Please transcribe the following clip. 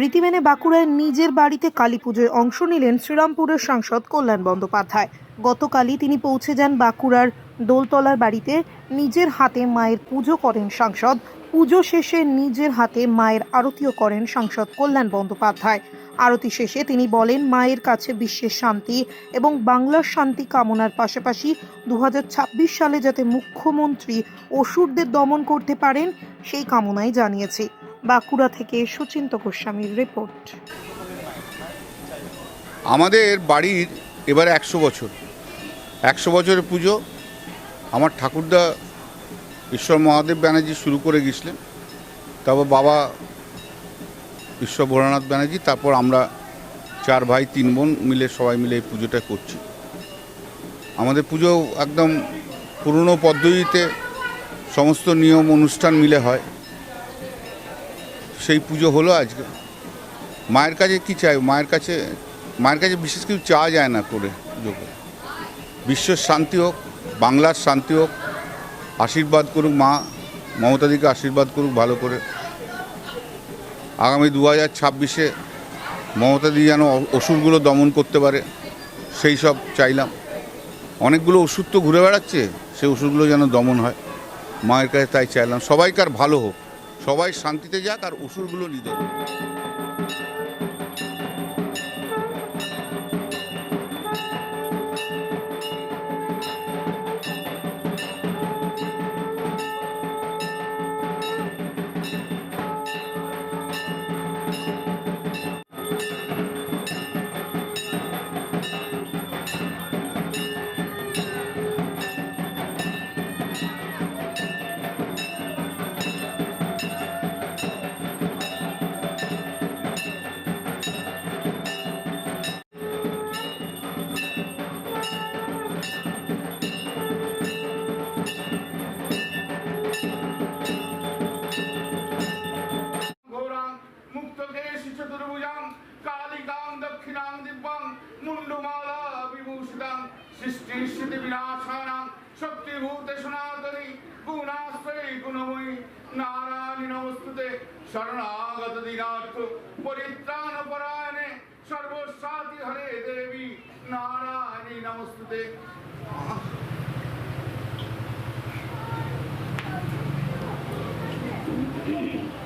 রীতি মেনে বাঁকুড়ায় নিজের বাড়িতে কালী পুজোয় অংশ নিলেন শ্রীরামপুরের সাংসদ কল্যাণ বন্দ্যোপাধ্যায়। গতকালই তিনি পৌঁছে যান বাঁকুড়ার দোলতলার বাড়িতে। নিজের হাতে মায়ের পুজো করেন সাংসদ। পুজো শেষে নিজের হাতে মায়ের আরতিও করেন সাংসদ কল্যাণ বন্দ্যোপাধ্যায়। আরতি শেষে তিনি বলেন, মায়ের কাছে বিশ্বের শান্তি এবং বাংলার শান্তি কামনার পাশাপাশি দু হাজার ছাব্বিশ সালে যাতে মুখ্যমন্ত্রী অসুরদের দমন করতে পারেন, সেই কামনাই জানিয়েছি। বাঁকুড়া থেকে সুচিন্ত গোস্বামীর রিপোর্ট। আমাদের বাড়ির এবারে একশো বছর। একশো বছরের পুজো। আমার ঠাকুরদা ঈশ্বর মহাদেব ব্যানার্জি শুরু করে গেছিলেন তারপর বাবা ঈশ্বর ভোলানাথ ব্যানার্জি, তারপর আমরা চার ভাই, তিন বোন মিলে সবাই মিলে এই পুজোটা করছি। আমাদের পুজো একদম পুরনো পদ্ধতিতে সমস্ত নিয়ম, অনুষ্ঠান মিলে হয়। সেই পুজো হলো আজকে। মায়ের কাছে কি চাই? মায়ের কাছে মায়ের কাছে বিশেষ কিছু চাওয়া যায় না করে পুজো করে বিশ্বের শান্তি হোক, বাংলার শান্তি হোক, আশীর্বাদ করুক মা মমতাদিকে আশীর্বাদ করুক ভালো করে। আগামী দু হাজার ছাব্বিশে মমতাদি যেন অসুরগুলো দমন করতে পারে, সেই সব চাইলাম। অনেকগুলো ওষুধ তো ঘুরে বেড়াচ্ছে, সেই ওষুধগুলো যেন দমন হয়। মায়ের কাছে তাই চাইলাম। সবাইকার ভালো হোক। সবাই শান্তিতে যাক আর ওষুধগুলো নিধন স্থিতি বিনাশানাং শক্তিভূতে সনাতনী গুণাশ্রয়ী গুণময়ী নারায়ণী নমস্তুতে শরণাগত দিনার্থ পরিত্রাণ পরায়ণে সর্বসাতি হরে দেবী নারায়ণী নমস্তুতে। জয়